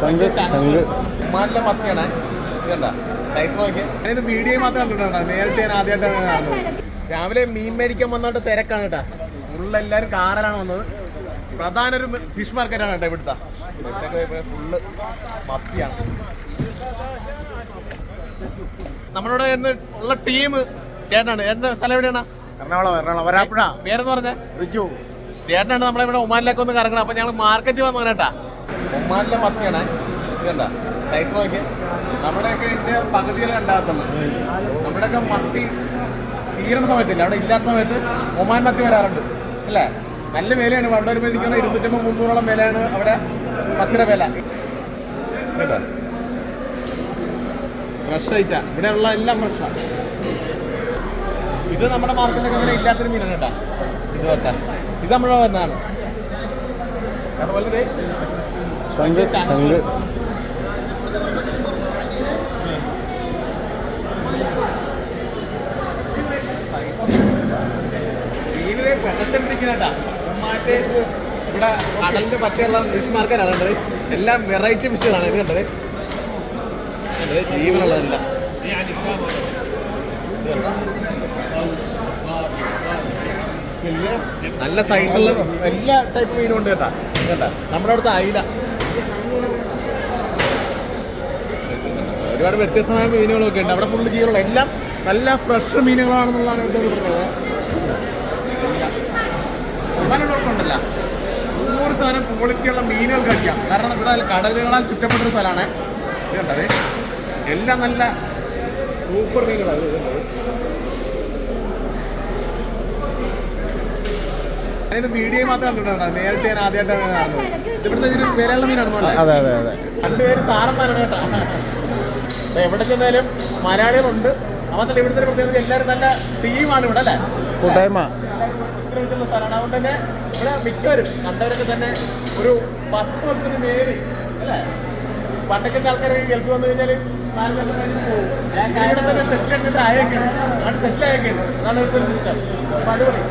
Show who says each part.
Speaker 1: ശംഖ് ശംഖ്
Speaker 2: ഉമ്മാനിലെ മത്തിയാണ് ഇതണ്ട സൈസ് നോക്കി. ഞാനിത് വീഡിയോ മാത്രം കണ്ടിട്ടുണ്ടോ നേരിട്ട് ഞാൻ ആദ്യമായിട്ടാണ് കാണുന്നത്. രാവിലെ മീൻ മേടിക്കാൻ വന്നോട്ട് തിരക്കാണ് കേട്ടാ. ഫുള്ള് എല്ലാവരും കാറിലാണ് വന്നത്. പ്രധാന ഒരു ഫിഷ് മാർക്കറ്റാണ് കേട്ടോ ഇവിടുത്തെ. ഫുള്ള് മത്തിയാണ് നമ്മളിവിടെ ഇന്ന് ഉള്ള ടീം ചേട്ടനാണ്. ചേട്ടന്റെ സ്ഥലം എവിടെയാണ്?
Speaker 1: എറണാകുളം എറണാകുളം. വരാപ്പുഴ
Speaker 2: പേരെന്ന് പറഞ്ഞേ?
Speaker 1: റിജു.
Speaker 2: ചേട്ടനാണ് നമ്മളെ ഇവിടെ ഒമാനിലേക്ക് ഒന്ന് കറങ്ങണം അപ്പൊ ഞങ്ങൾ മാർക്കറ്റ് വന്നു കേട്ടാ ഒമാനിലെ മത്തിയാണ് ഇതണ്ട സൈസ് നോക്കി നമ്മുടെയൊക്കെ ഇതിന്റെ പകുതിയിലെ ഉണ്ടാകത്തുള്ളൂ നമ്മുടെയൊക്കെ മത്തി തീരണ സമയത്തില്ല. അവിടെ ഇല്ലാത്ത സമയത്ത് ഒമാൻ മത്തി വരാറുണ്ട്. അല്ലേ? നല്ല വിലയാണ്. അവിടെ ഒരു മേടിക്കുന്ന ഇരുന്നൂറ്റമ്പത് മുന്നൂറോളം വിലയാണ് അവിടെ മത്തിയുടെ വില. ഫ്രഷ് ഐറ്റാ ഇവിടെ ഉള്ള എല്ലാം ഫ്രഷാണ് ഇത് നമ്മുടെ മാർക്കറ്റിലൊക്കെ അങ്ങനെ ഇല്ലാത്തൊരു മീനാണ് കേട്ടോ. ഇത് കേട്ടാ ഇത് നമ്മുടെ വരുന്നതാണ് അതുപോലെ ദേ
Speaker 1: ശംഖ്. ശംഖ്
Speaker 2: മീനിനെ വെള്ളത്തിൽ പിടിക്കുന്നേട്ടാ ഉമ്മാന്റെ ഇവിടെ കടലിന്റെ പച്ചയുള്ള ഫിഷ് മാർക്കറ്റാണ് കണ്ടത്. എല്ലാം വെറൈറ്റി ഫിഷുകളാണ് ഇത് കണ്ടത് ജീവനുള്ളതല്ല. നല്ല സൈസുള്ള എല്ലാ ടൈപ്പ് മീനും ഉണ്ട് കേട്ടാ. കേട്ടാ നമ്മുടെ അവിടുത്തെ അയില. ഒരുപാട് വ്യത്യസ്തമായ മീനുകളൊക്കെ ഉണ്ട്. അവിടെ ഫുള്ള് ജീവനുള്ള എല്ലാം നല്ല ഫ്രഷ് മീനുകളാണെന്നുള്ളതാണ് ഇവിടുത്തെ ഒരു പ്രത്യേകത. നൂറ് ശതമാനം ക്വാളിറ്റിയുള്ള മീനുകൾ കഴിക്കാം. കാരണം ഇവിടെ കടലുകളാൽ ചുറ്റപ്പെട്ടൊരു സ്ഥലമാണ്. ഇത് കണ്ടത് എല്ലാം നല്ല സൂപ്പർ മീനുകളാണ്. ഞാനിത് വീഡിയോ മാത്രം കണ്ടിട്ടുണ്ടോ നേരിട്ട് ഞാൻ ആദ്യമായിട്ടാണ് കാണുന്നത്. ഇവിടുത്തെ ഇതിന് വിലയുള്ള മീനാണ്.
Speaker 1: അതെ അതെ അതെ.
Speaker 2: രണ്ടുപേര് സാറന്മാരാണ് കേട്ടോ. അപ്പൊ എവിടെ ചെന്നാലും മലയാളികളുണ്ട്. മാത്രമല്ല ഇവിടുത്തെ പ്രത്യേകത എല്ലാവരും നല്ല ടീമാണ് ഇവിടെ അല്ലേ?
Speaker 1: കൂട്ടായ്മ.
Speaker 2: ഉത്തരവിച്ചുള്ള സ്ഥലമാണ് അതുകൊണ്ട് തന്നെ ഇവിടെ മിക്കവരും കണ്ടവരൊക്കെ തന്നെ ഒരു പത്ത് വർഷത്തിന് മേൽ അല്ലേ? പണ്ടൊക്കെ ആൾക്കാരൊക്കെ ഗൾഫ് വന്നു കഴിഞ്ഞാൽ നാല് വർഷം കഴിഞ്ഞ് പോകും. ഇവിടെ തന്നെ സെറ്റിൽ ആയിട്ട് ആയേക്കാണ് അവിടെ സെറ്റിൽ ആയേക്കാണ് അതാണ് ഇവിടുത്തെ സിസ്റ്റം അപ്പൊ അടിപൊളി.